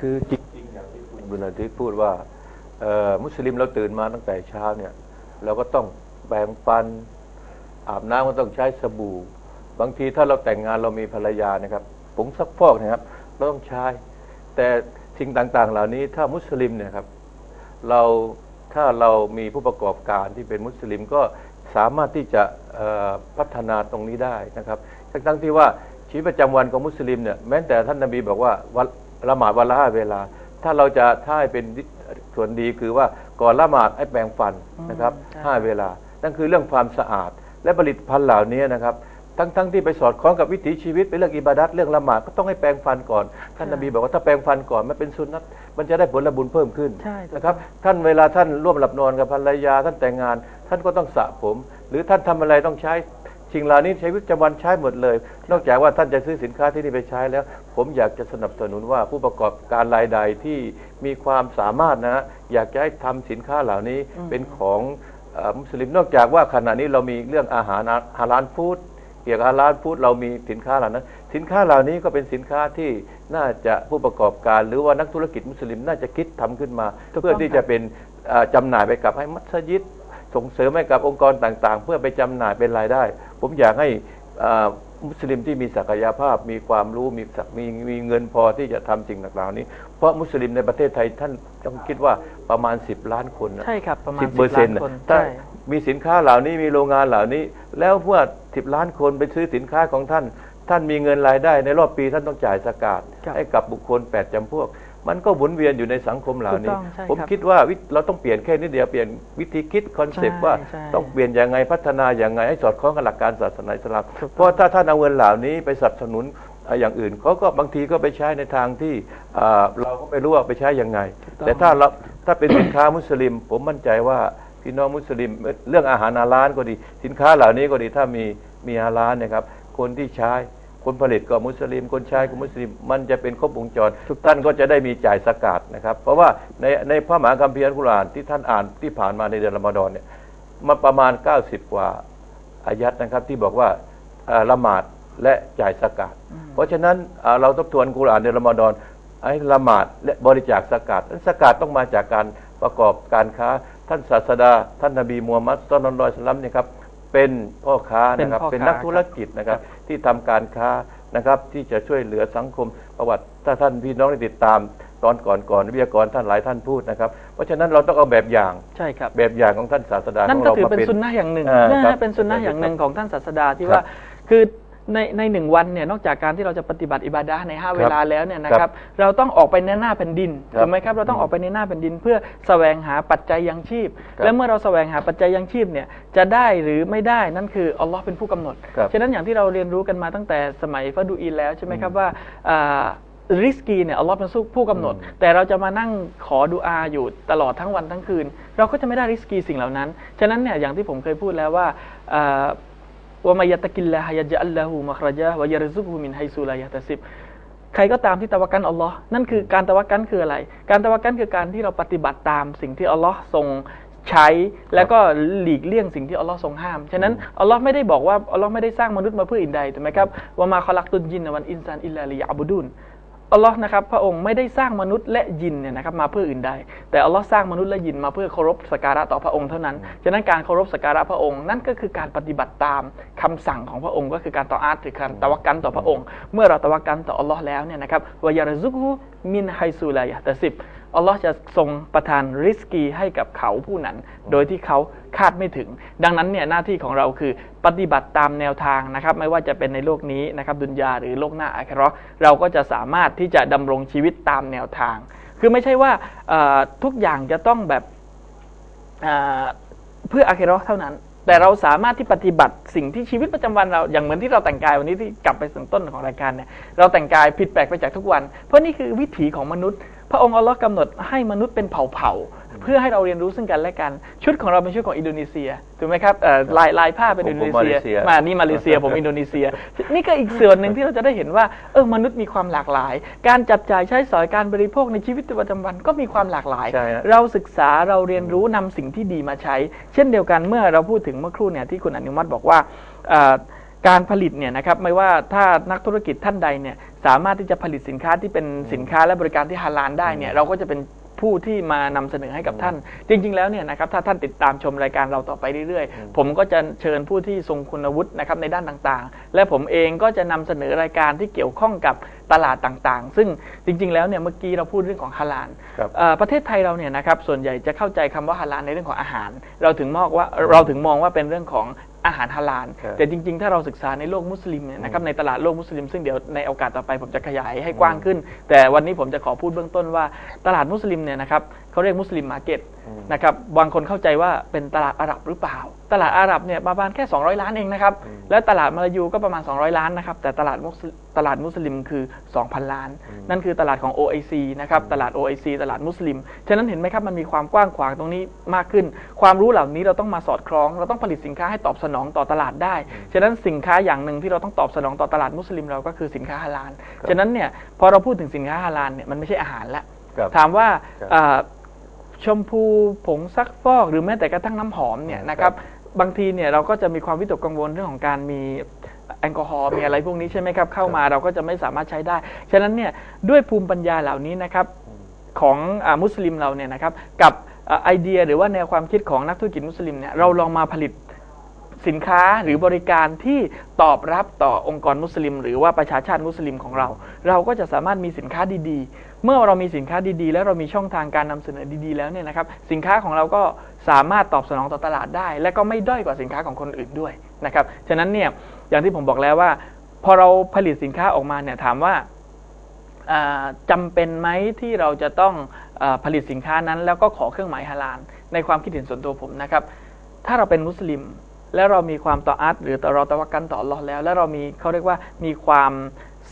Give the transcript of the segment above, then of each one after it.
คือจริงๆอย่างที่คุณบุญอาทิตพูดว่าเออมุสลิมเราตื่นมาตั้งแต่เช้าเนี่ย เราก็ต้องแปรงฟัน อาบน้ำก็ต้องใช้สบู่ บางทีถ้าเราแต่งงานเรามีภรรยานะครับผงซักฟอกนะครับเราต้องใช้ แต่สิ่งต่างๆ เหล่านี้ถ้ามุสลิมเนี่ยครับเราถ้าเรามีผู้ประกอบการที่เป็นมุสลิมก็สามารถที่จะพัฒนาตรงนี้ได้นะครับทั้งที่ว่าชีวิตประจำวันของมุสลิมเนี่ยแม้แต่ท่านนบีบอกว่าวั ละหมาดวันละห้าเวลา ถ้าเราจะถ้าให้เป็นส่วนดีคือว่าก่อนละหมาดให้แปรงฟันนะครับใช่ห้าเวลา นั่นคือเรื่องความสะอาด และผลิตภัณฑ์เหล่านี้นะครับ ทั้งทั้งที่ไปสอดคล้องกับวิถีชีวิตเป็นเรื่องอิบาดัตเรื่องละหมาดก็ต้องให้แปรงฟันก่อน ท่านนบีบอกว่าถ้าแปรงฟันก่อนมันเป็นสุนนะมันจะได้ผลบุญเพิ่มขึ้นใช่ถูกต้องนะครับ ท่านเวลาท่านร่วมหลับนอนกับภรรยาท่านแต่งงาน ท่านก็ต้องสระผม หรือท่านทำอะไรต้องใช้ สิ่งเหล่านี้ใช้วิจำวันใช้หมดเลย นอกจากว่าท่านจะซื้อสินค้าที่นี่ไปใช้แล้ว ผมอยากจะสนับสนุนว่าผู้ประกอบการรายใดที่มีความสามารถนะฮะอยากจะให้ทำสินค้าเหล่านี้เป็นของเอ่อมุสลิมนอกจากว่าขณะนี้เรามีเรื่องอาหารฮาลาลฟู้ดเกี่ยวกับฮาลาลฟู้ดเรามีสินค้าเหล่านั้น สินค้าเหล่านี้ก็เป็นสินค้าที่น่าจะผู้ประกอบการ หรือว่านักธุรกิจมุสลิมน่าจะคิดทำขึ้นมาถูกต้องเพื่อที่จะเป็นเอ่อจำหน่ายไปกับให้มัสยิดส่งเสริมให้กับองค์กรต่างๆ เพื่อไปจำหน่ายเป็นรายได้ ผมอยากให้เอ่อมุสลิมที่มีศักยภาพมีความรู้มีศักมีมีเงินพอที่จะทำสิ่งต่างๆนี้ เพราะมุสลิมในประเทศไทยท่านต้องคิดว่าประมาณ 10 ล้านคนนะใช่ครับประมาณสิบ10เปอร์เซ็นต์ล้านคนถ้าใช่มีสินค้าเหล่านี้มีโรงงานเหล่านี้ แล้วเมื่อสิบล้านคนไปซื้อสินค้าของท่าน ท่านมีเงินรายได้ในรอบปีท่านต้องจ่ายสกาดครับให้กับบุคคลแปดจำพวก มันก็หมุนเวียนอยู่ในสังคมเหล่านี้ถูกต้องใช่ผมครับคิดว่าวิเราต้องเปลี่ยนแค่นิดเดียวเปลี่ยนวิธีคิดคอนเซปต์ใช่ว่าใช่ต้องเปลี่ยนยังไงพัฒนาอย่างไงให้สอดคล้องกับหลักการศาสนาอิสลามถูกต้องเพราะถ้าท่านเอาเงินเหล่านี้ไปสนับสนุนเอ่ออย่างอื่นเขาก็บางทีก็ไปใช้ในทางที่อ่าเราก็ไม่รู้ว่าไปใช้ยังไงต้องแต่ถ้าเราถ้าเป็นสินค้ามุสลิม ผมมั่นใจว่าพี่น้องมุสลิมเรื่องอาหารฮาลาลก็ดี สินค้าเหล่านี้ก็ดีถ้ามีมีฮาลาลเนะครับคนที่ใช้ คนผลิตก็มุสลิม คนใช้ก็มุสลิม มันจะเป็นครบวงจร ทุกท่านก็จะได้มีจ่ายสกาดนะครับ เพราะว่าในในพระมหาคัมภีร์อัลกุรอานที่ท่านอ่านที่ผ่านมาในเดือนรอมฎอนเนี่ยมาประมาณ 90 กว่าอายัดนะครับที่บอกว่าเอ่อละหมาดและจ่ายสกาดเพราะฉะนั้นเอ่อเราทบทวนกุรอานในรอมฎอนให้ละหมาดและบริจาคสกาดนั้นสกาดต้องมาจากการประกอบการค้า ท่านศาสดา ท่านนบีมูฮัมมัดสุลลัลลอฮุอะลัยฮิวะซัลลัมเนี่ยครับ เป็นพ่อค้านะครับเป็นพ่อค้าเป็นนักธุรกิจนะครับ ที่ทำการค้านะครับ ที่จะช่วยเหลือสังคมประวัติถ้าท่านพี่น้องได้ติดตามตอนก่อนก่อนวิทยากรท่านหลายท่านพูดนะครับ เพราะฉะนั้นเราต้องเอาแบบอย่างใช่ครับแบบอย่างของท่านศาสดานั่ขนองก็เราถือมาเป็นเป็นสุนนะอย่างหนึ่งอ่านะครัฮะบเป็นสุนนะอย่างหนึ่งของท่านศาสดาที่ครับว่าคือ ในในหนึ่งวันเนี่ยนอกจากการที่เราจะปฏิบัติอิบาดะห์ในห้าเวลาแล้วเนี่ยนะคครัรับบเราต้องออกไปในหน้าแผ่นดินครับถูกไหมครับเราต้องออกไปในหน้าแผ่นดิน เพื่อแสวงหาปัจจัยยังชีพครับและเมื่อเราแสวงหาปัจจัยยังชีพเนี่ยจะได้หรือไม่ได้นั่นคืออัลลอฮ์เป็นผู้กำหนดครับฉะนั้นอย่างที่เราเรียนรู้กันมาตั้งแต่สมัยฟาดูอินแล้วใช่ไหมครับว่าอ่าริสกีเนี่ยอัลลอฮ์เป็นผู้กำหนดอืมแต่เราจะมานั่งขอดุอาอยู่ตลอดทั้งวันทั้งคืน เราก็จะไม่ได้ริสกีสิ่งเหล่านั้น ฉะนั้นเนี่ยอย่างที่ผมเคยพูดแล้วว่าอ่า วะมายตะกิลลาฮยะจัลลาหูมัครจาวะยรซุกฮูมินไฮซูลายะตะซิบใครก็ตามที่ตะวักกันอัลลอฮ์นั่นคือการตะวักกันคืออะไร การตะวักกันคือการที่เราปฏิบัติตามสิ่งที่อัลลอฮ์ทรงใช้แล้วก็หลีกเลี่ยงสิ่งที่อัลลอฮ์ทรงห้าม ฉะนั้นอัลลอฮ์ไม่ได้บอกว่าอัลลอฮ์ไม่ได้สร้างมนุษย์มาเพื่ออินใดถูกไหมครับว่ามาคอลักตุนยินนะวันอินซานอิลลาลิยาบุดุน อัลลอฮ์นะครับพระองค์ไม่ได้สร้างมนุษย์และยินเนี่ยนะครับมาเพื่ออื่นใด แต่อัลลอฮ์สร้างมนุษย์และยินมาเพื่อเคารพสักการะต่อพระองค์เท่านั้น ฉะนั้นการเคารพสักการะพระองค์นั่นก็คือการปฏิบัติตามคำสั่งของพระองค์ ก็คือการต่ออาตหรือการตะวักกันต่อพระองค์ เมื่อเราตะวักกันต่ออัลลอฮ์แล้วเนี่ยนะครับวายารซุกฮูมินไฮซูลายะตะสิบ อัลลอฮ์จะทรงประทานริสกีให้กับเขาผู้นั้น โดยที่เขาคาดไม่ถึง ดังนั้นเนี่ยหน้าที่ของเราคือปฏิบัติตามแนวทางนะครับ ไม่ว่าจะเป็นในโลกนี้นะครับดุนยาหรือโลกหน้าอาคราะเราก็จะสามารถที่จะดำรงชีวิตตามแนวทาง คือไม่ใช่ว่าทุกอย่างจะต้องแบบเพื่ออาเคโรอเท่านั้น แต่เราสามารถที่ปฏิบัติสิ่งที่ชีวิตประจำวันเราอย่างเหมือนที่เราแต่งกายวันนี้ที่กลับไปถึงต้นของรายการเนี่ยเราแต่งกายผิดแปลกไปจากทุกวัน เพราะนี่คือวิถีของมนุษย์ พระองค์อัลลอฮ์กำหนดให้มนุษย์เป็นเผ่าๆเพื่อให้เราเรียนรู้ซึ่งกันและกัน ชุดของเราเป็นชุดของอินโดนีเซียถูกไหมครับเอ่อลายลายผ้าเป็นผมอินโดนีผมเซียมาเลเซีย มานี่มาเลเซียผมอินโดนีเซีย นี่ก็อีกส่วนหนึ่งที่เราจะได้เห็นว่าเออมนุษย์มีความหลากหลาย การจับจ่ายใช้สอยการบริโภคในชีวิตประจำวันก็มีความหลากหลายใช่ฮะเราศึกษาเราเรียนรู้นำสิ่งที่ดีมาใช้ เช่นเดียวกันเมื่อเราพูดถึงเมื่อครู่เนี่ยที่คุณอนุมัติบอกว่าเอ่อการผลิตเนี่ยนะครับไม่ว่าถ้านักธุรกิจท่านใดเนี่ย สามารถที่จะผลิตสินค้าที่เป็นสินค้าและบริการที่ฮาลาลได้เนี่ยเราก็จะเป็นผู้ที่มานำเสนอให้กับท่าน จริง ๆ แล้วเนี่ยนะครับถ้าท่านติดตามชมรายการเราต่อไปเรื่อยๆ ผมก็จะเชิญผู้ที่ทรงคุณวุฒินะครับในด้านต่างๆ และผมเองก็จะนำเสนอรายการที่เกี่ยวข้องกับตลาดต่างๆ ซึ่งจริง ๆ แล้วเนี่ยเมื่อกี้เราพูดเรื่องของฮาลาลครับเอ่อประเทศไทยเราเนี่ยนะครับส่วนใหญ่จะเข้าใจคำว่าฮาลาลในเรื่องของอาหาร เราถึงมองว่าเราถึงมองว่าเป็นเรื่องของ อาหารฮาลาลครับแต่จริง ๆ ถ้าเราศึกษาในโลกมุสลิมเนี่ยนะครับในตลาดโลกมุสลิม ซึ่งเดี๋ยวในโอกาสต่อไปผมจะขยายให้กว้างขึ้น แต่วันนี้ผมจะขอพูดเบื้องต้นว่าตลาดมุสลิมเนี่ยนะครับเขาเรียกมุสลิมมาร์เก็ตนะครับบางคนเข้าใจว่าเป็นตลาดอาหรับหรือเปล่า ตลาดอาหรับเนี่ยประมาณแค่ 200 ล้านเองนะครับ และตลาดมาลายูก็ประมาณ 200 ล้านนะครับ แต่ตลาดมุสลิมตลาดมุสลิมคือ 2,000 ล้าน นั่นคือตลาดของ OIC นะครับ ตลาด OIC ตลาดมุสลิม ฉะนั้นเห็นไหมครับ มันมีความกว้างขวางตรงนี้มากขึ้น ความรู้เหล่านี้เราต้องมาสอดคล้อง เราต้องผลิตสินค้าให้ตอบสนองต่อตลาดได้ ฉะนั้นสินค้าอย่างหนึ่งที่เราต้องตอบสนองต่อตลาดมุสลิมเราก็คือสินค้าฮาลาล ฉะนั้นเนี่ยพอเราพูดถึงสินค้าฮาลาลเนี่ยมันไม่ใช่อาหารละครับถามว่าครับเอ่อ ชมพูผงซักฟอกหรือแม้แต่กระทั่งน้ำหอมเนี่ยนะครับบางทีเนี่ยเราก็จะมีความวิตกกังวลเรื่องของการมีแอลกอฮอล์มีอะไรพวกนี้ใช่ไหมครับเข้ามาเราก็จะไม่สามารถใช้ได้ ฉะนั้นเนี่ยด้วยภูมิปัญญาเหล่านี้นะครับของอามุสลิมเราเนี่ยนะครับกับอ่าไอเดียหรือว่าแนวความคิดของนักธุรกิจมุสลิมเนี่ยเราลองมาผลิต สินค้าหรือบริการที่ตอบรับต่อองค์กรมุสลิม หรือว่าประชาชาติมุสลิมของเรา เราก็จะสามารถมีสินค้าดีๆ เมื่อเรามีสินค้าดีๆ แล้วเรามีช่องทางการนำเสนอดีๆ แล้วเนี่ยนะครับสินค้าของเราก็สามารถตอบสนองต่อตลาดได้ และก็ไม่ด้อยกว่าสินค้าของคนอื่นด้วยนะครับฉะนั้นเนี่ยอย่างที่ผมบอกแล้วว่า พอเราผลิตสินค้าออกมาเนี่ยถามว่าอ่าจำเป็นไหมที่เราจะต้องอผลิตสินค้านั้น แล้วก็ขอเครื่องหมายฮาลาลในความคิดเห็นส่วนตัวผมนะครับ ถ้าเราเป็นมุสลิม แล้วเรามีความต่ออัดหรือต่อเราตะวักกันต่ออัลลอฮ์แล้ว แล้วเรามีเขาเรียกว่ามีความ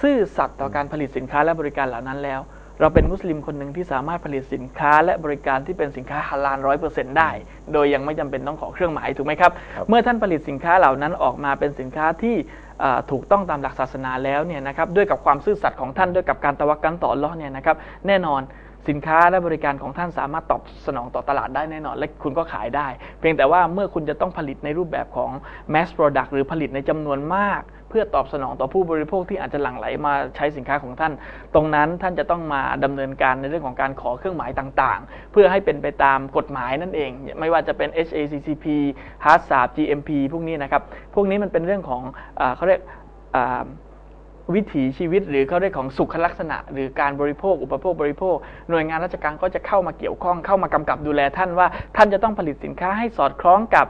ซื่อสัตย์ต่อการผลิตสินค้าและบริการเหล่านั้นแล้ว เราเป็นมุสลิมคนหนึ่งที่สามารถผลิตสินค้าและบริการที่เป็นสินค้าฮาลาลร้อยเปอร์เซ็นต์ได้ โดยยังไม่จำเป็นต้องขอเครื่องหมายถูกไหมครับครับ เมื่อท่านผลิตสินค้าเหล่านั้นออกมาเป็นสินค้าที่อ่าถูกต้องตามหลักศาสนาแล้วเนี่ยนะครับด้วยกับความซื่อสัตย์ของท่านด้วยกับการตะวักกันต่ออัลเลาะห์เนี่ยนะครับแน่นอน สินค้าและบริการของท่านสามารถตอบสนองต่อตลาดได้แน่นอน และคุณก็ขายได้ เพียงแต่ว่าเมื่อคุณจะต้องผลิตในรูปแบบของ mass product หรือผลิตในจำนวนมาก เพื่อตอบสนองต่อผู้บริโภคที่อาจจะหลั่งไหลมาใช้สินค้าของท่าน ตรงนั้นท่านจะต้องมาดำเนินการในเรื่องของการขอเครื่องหมายต่างๆ เพื่อให้เป็นไปตามกฎหมายนั่นเอง ไม่ว่าจะเป็น HACCP h a c c p GMP พวกนี้นะครับ พวกนี้มันเป็นเรื่องของอเขาเรียก วิถีชีวิตหรือเขาเรียกของสุขลักษณะ หรือการบริโภค อุปโภคบริโภค หน่วยงานราชการก็จะเข้ามาเกี่ยวข้องเข้ามากำกับดูแลท่านว่าท่านจะต้องผลิตสินค้าให้สอดคล้องกับ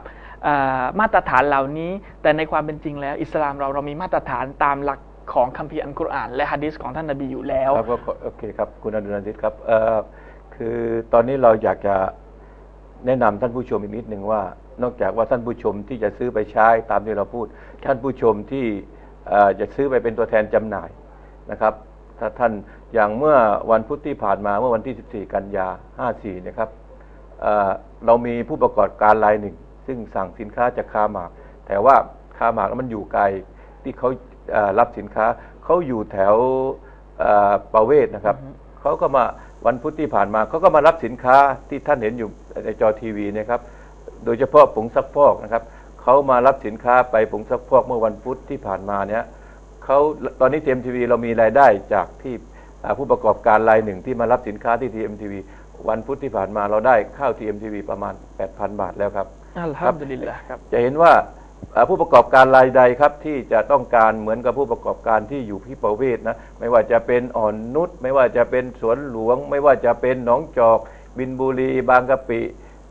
มาตรฐานเหล่านี้ แต่ในความเป็นจริงแล้ว อิสลามเราเรามีมาตรฐานตามหลักของคัมภีร์อัลกุรอาน และฮะดีษของท่านนบีอยู่แล้วครับก็โอเคครับคุณอดุลอาทิตย์ครับคือตอนนี้เราอยากจะแนะนำท่านผู้ชมอีกนิดหนึ่งว่า นอกจากว่าท่านผู้ชมที่จะซื้อไปใช้ตามที่เราพูด ท่านผู้ชมที่ จะซื้อไปเป็นตัวแทนจำหน่ายนะครับ ถ้าท่านอย่างเมื่อวันพุธที่ผ่านมาเมื่อวันที่ 14 กันยา 54 นะครับเเรามีผู้ประกอบการรายหนึ่ง ซึ่งสั่งสินค้าจากคาหมาก แต่ว่าคาหมากมันอยู่ไกลที่เขารับสินค้าเขาอยู่แถวประเวศนะครับเขาก็มาวันพุธที่ผ่านมาเขาก็มารับสินค้าที่ท่านเห็นอยู่ในจอทีวีนะครับ โดยเฉพาะผงซักฟอกนะครับ เขามารับสินค้าไปผงซักฟอกเมื่อวันพุธที่ผ่านมาเนี่ยเขาตอนนี้ทีเอ็มทีวีเรามีรายได้จากที่อ่าผู้ประกอบการรายหนึ่งที่มารับสินค้าที่ทีเอ็มทีวีวันพุธที่ผ่านมาเราได้เข้าทีเอ็มทีวีประมาณ 8,000 บาทแล้วครับอัลฮัมดุลิลละครับจะเห็นว่าอ่าผู้ประกอบการรายใดครับที่จะต้องการเหมือนกับผู้ประกอบการที่อยู่ที่ประเวศนะไม่ว่าจะเป็นอ่อนนุชไม่ว่าจะเป็นสวนหลวง ไม่ว่าจะเป็นหนองจอก บินบุรี บางกะปิ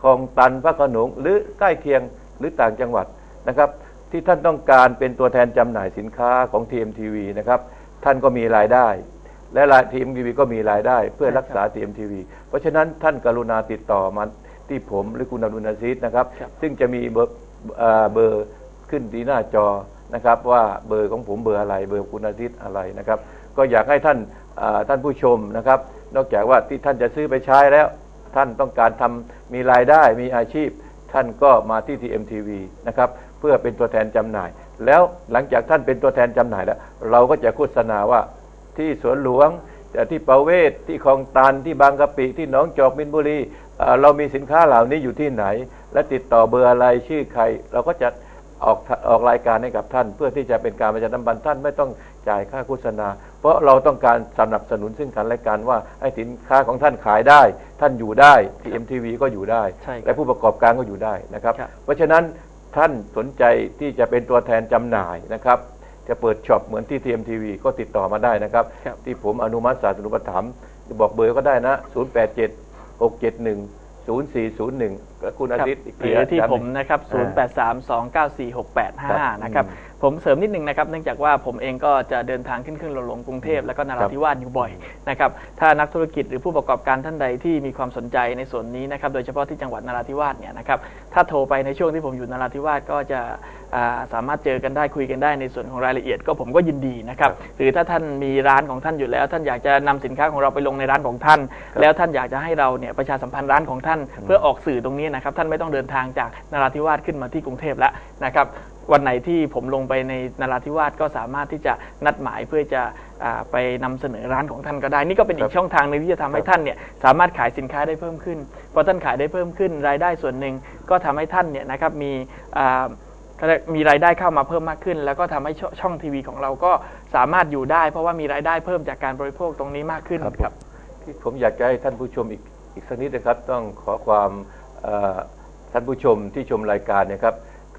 คลองตันพระโขนงหรือใกล้เคียง หรือต่างจังหวัดนะครับ ที่ท่านต้องการเป็นตัวแทนจำหน่ายสินค้าของ TMTV นะครับท่านก็มีรายได้ และราย TMTV ก็มีรายได้ เพื่อรักษา TMTV เพราะฉะนั้นท่านกรุณาติดต่อมาที่ผมหรือคุณอดุลอาซิดนะครับครับ ซึ่งจะมีเบอร์เอ่อเบอร์ขึ้นที่หน้าจอนะครับ ว่าเบอร์ของผมเบอร์อะไรเบอร์คุณอาทิตย์อะไรนะครับ ก็อยากให้ท่านเอ่อท่านผู้ชมนะครับ นอกจากว่าที่ท่านจะซื้อไปใช้แล้ว ท่านต้องการทำมีรายได้มีอาชีพ ท่านก็มาที่ TMTV นะครับเพื่อเป็นตัวแทนจำหน่าย แล้วหลังจากท่านเป็นตัวแทนจำหน่ายแล้ว เราก็จะโฆษณาว่าที่สวนหลวงที่ประเวศที่คลองตันที่บางกะปิที่หนองจอกมินบุรีเรามีสินค้าเหล่านี้อยู่ที่ไหน และติดต่อเบอร์อะไรชื่อใคร เราก็จะออกออกรายการให้กับท่าน เพื่อที่จะเป็นการประชาสัมพันธ์ท่านไม่ต้องจ่ายค่าโฆษณา เพราะเราต้องการสนับสนุนซึ่งกันและกันว่าให้สินค้าของท่านขายได้ ท่านอยู่ได้ทีเอ็มทีวีก็อยู่ได้ ใช่ครับและผู้ประกอบการก็อยู่ได้นะครับ ครับ เพราะฉะนั้นท่านสนใจที่จะเป็นตัวแทนจำหน่ายนะครับ จะเปิดช็อปเหมือนที่ทีเอ็มทีวีก็ติดต่อมาได้นะครับ ครับ ที่ผมอนุมัติสาธารณูปถัมภ์บอกเบอร์ก็ได้นะ 087 671 0401 และคุณอาทิตย์อีกหรือที่ย้ำผมนะครับครับ 0832946855 นะครับ ผมเสริมนิดนึงนะครับ เนื่องจากว่าผมเองก็จะเดินทางขึ้นขึ้นลงลงกรุงเทพแล้วก็นราธิวาสอยู่บ่อยนะครับ ถ้านักธุรกิจหรือผู้ประกอบการท่านใดที่มีความสนใจในส่วนนี้นะครับ โดยเฉพาะที่จังหวัดนราธิวาสเนี่ยนะครับ ถ้าโทรไปในช่วงที่ผมอยู่นราธิวาสก็จะอ่าสามารถเจอกันได้คุยกันได้ในส่วนของรายละเอียดก็ผมก็ยินดีนะครับ หรือถ้าท่านมีร้านของท่านอยู่แล้ว ท่านอยากจะนำสินค้าของเราไปลงในร้านของท่าน แล้วท่านอยากจะให้เราเนี่ยประชาสัมพันธ์ร้านของท่านเพื่อออกสื่อตรงนี้นะครับท่านไม่ต้องเดินทางจากนราธิวาสขึ้นมาที่กรุงเทพแล้วนะครับวันไหนที่ผมลงไปในนราธิวาสก็สามารถที่จะนัดหมายเพื่อจะอ่าไปนำเสนอร้านของท่านก็ได้ นี่ก็เป็นอีครักบช่องทางหนึงที่จะทำให้ท่านเนี่ยสามารถขายสินค้าได้เพิ่มขึ้นพอท่านขายได้เพิ่มขึ้น รายได้ส่วนหนึ่งก็ทำให้ท่านเนี่ยนะครับมีอ่าเขาเรียกมีรายได้เข้ามาเพิ่มมากขึ้น แล้วก็ทำให้ชช่องทีวีของเราก็สามารถอยู่ได้ เพราะว่ามีรายได้เพิ่มจากการบริโภคตรงนี้มากขึ้นครับผมที่ผมอยากจะให้ท่านผู้ชมอีกอีกสักนิดนะครับ ต้องขอความเอ่อ ท่านผู้ชมที่ชมรายการเนะครับ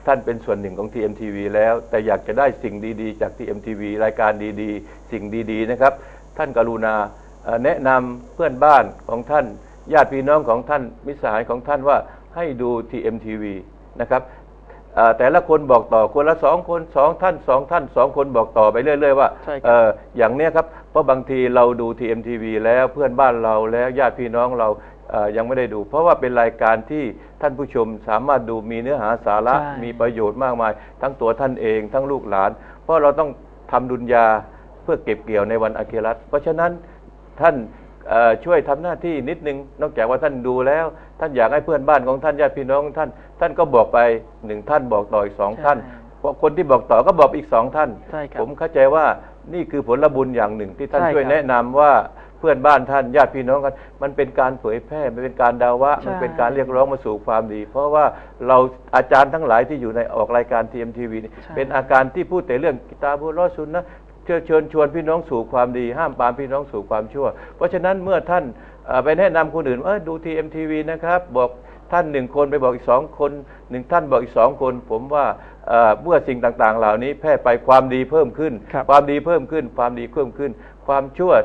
ท่านเป็นส่วนหนึ่งของ TMTV แล้ว แต่อยากจะได้สิ่งดีๆ จาก TMTV รายการดีๆ สิ่งดีๆนะครับ ท่านกรุณาเอ่อแนะนำเพื่อนบ้านของท่าน ญาติพี่น้องของท่านมิตรสหายของท่านว่าให้ดู TMTV นะครับเอ่อแต่ละคนบอกต่อคนละสองคนสองท่านสองท่านสองคนบอกต่อไปเรื่อยๆว่าใช่ครับเอ่ออย่างเนี้ยครับเพราะบางทีเราดูทีเอ็มทีวีแล้วเพื่อนบ้านเราแล้วญาติพี่น้องเราเอ่อ ยังไม่ได้ดู เพราะว่าเป็นรายการที่ท่านผู้ชมสามารถดูมีเนื้อหาสาระใช่มีประโยชน์มากมาย ทั้งตัวท่านเองทั้งลูกหลาน เพราะเราต้องทำดุลยาเพื่อเก็บเกี่ยวในวันอาคิรัตเพราะฉะนั้นท่านเอ่อช่วยทำหน้าที่นิดนึง นอกจากว่าท่านดูแล้ว ท่านอยากให้เพื่อนบ้านของท่านญาติพี่น้องของท่าน ท่านก็บอกไปหนึ่งท่านบอกต่ออีกสองท่านใช่เพราะคนที่บอกต่อก็บอกอีกสองท่านใช่ครับผมเข้าใจว่านี่คือผลบุญอย่างหนึ่งที่ท่านใช่ช่วยครับแนะนำว่า เพื่อนบ้านท่านญาติพี่น้องกัน มันเป็นการเผยแพร่มันเป็นการดาวะใช่มันเป็นการเรียกร้องมาสู่ความดี เพราะว่าเราอาจารย์ทั้งหลายที่อยู่ในออกรายการทีเอ็มทีวีนี่ใช่เป็นอาการที่พูดแต่เรื่องกิตาบุรอดซุนนะเชิญเชิญชวนพี่น้องสู่ความดี ห้ามปรามพี่น้องสู่ความชั่ว เพราะฉะนั้นเมื่อท่านเอ่อไปแนะนำคนอื่นว่าเอ้ยดูทีเอ็มทีวีนะครับ บอกท่านหนึ่งคนไปบอกอีกสองคนหนึ่งท่านบอกอีกสองคน ผมว่าเอ่อเมื่อสิ่งต่างๆ เหล่านี้แพร่ไปความดีเพิ่มขึ้นครับความดีเพิ่มขึ้น ความดีเพิ่มขึ้น ความชั่วเอ่อ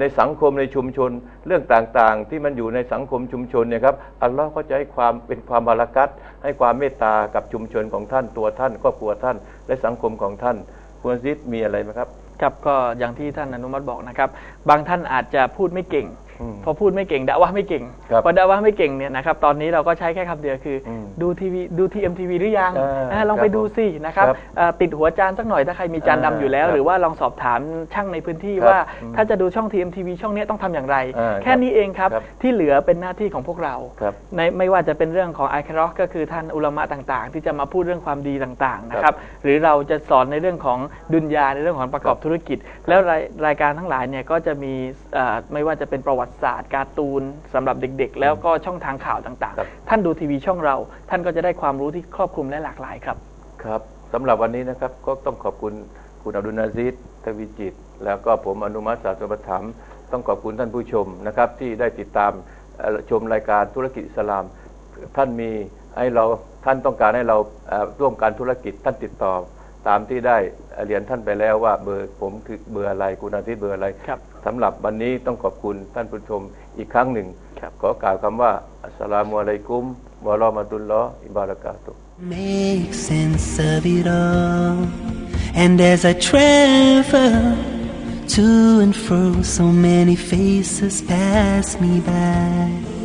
ในสังคมในชุมชนเรื่องต่างๆ ที่มันอยู่ในสังคมชุมชนเนี่ยครับอัลลอฮ์ก็จะให้ความเป็นความบารักัตให้ความเมตตากับชุมชนของท่านตัวท่านครอบครัวท่าน และสังคมของท่านคุณซิดมีอะไรไหมครับครับก็อย่างที่ท่านอนุมัติบอกนะครับ บางท่านอาจจะพูดไม่เก่ง พอพูดไม่เก่งดะว่าไม่เก่งครับพอดะว่าไม่เก่งเนี่ยนะครับตอนนี้เราก็ใช้แค่คำเดียวคืออมดูทีวีดูทีเอ็มทีวีหรือยังอ่าอ่าลองไปครับดูสินะครับครับเอ่อติดหัวจานสักหน่อยถ้าใครมีจานดำอยู่แล้วอ่าหรือว่าลองสอบถามช่างในพื้นที่ครับว่าอืมถ้าจะดูช่องทีเอ็มทีวีช่องเนี้ยต้องทำอย่างไรอ่าแค่นี้เองครับครับที่เหลือเป็นหน้าที่ของพวกเราครับในไม่ว่าจะเป็นเรื่องของไอคารอก็คือท่านอุลามะต่างๆ ที่จะมาพูดเรื่องความดีต่างๆนะคครัรับบหรือเราจะสอนในเรื่องของดุลยาในเรื่องของประกอบครับธุรกิจ แล้วรายรายการทั้งหลายเนี่ยก็จะมีเอ่อไม่ว่าจะเป็นประวัติศาสตร์การ์ตูนสำหรับเด็ก ๆ แล้วก็ช่องทางข่าวต่างครับๆท่านดูทีวีช่องเรา ท่านก็จะได้ความรู้ที่ครอบคลุมและหลากหลายครับครับสำหรับวันนี้นะครับก็ต้องขอบคุณคุณอับดุลนาซิดทวีจิต แล้วก็ผมอนุมัติศาสตร์ประถมภ์ต้องขอบคุณท่านผู้ชมนะครับที่ได้ติดตามเอ่อชมรายการธุรกิจอิสลาม ท่านมีให้เราท่านต้องการให้เราเอ่อร่วมการธุรกิจท่านติดต่อ ตามที่ได้เรียนท่านไปแล้วว่าเบอร์ผมคือเบอร์อะไรคุณอาทิตย์เบอร์อะไรครับ สำหรับวันนี้ต้องขอบคุณท่านผู้ชมอีกครั้งหนึ่งครับขอกล่าวคำว่า อัสสลามุอะลัยกุมวะเราะมะตุลลอฮ์อิบารากาตุฮ์ Make sense of it all. And as I travel to and fro, so many faces pass me by.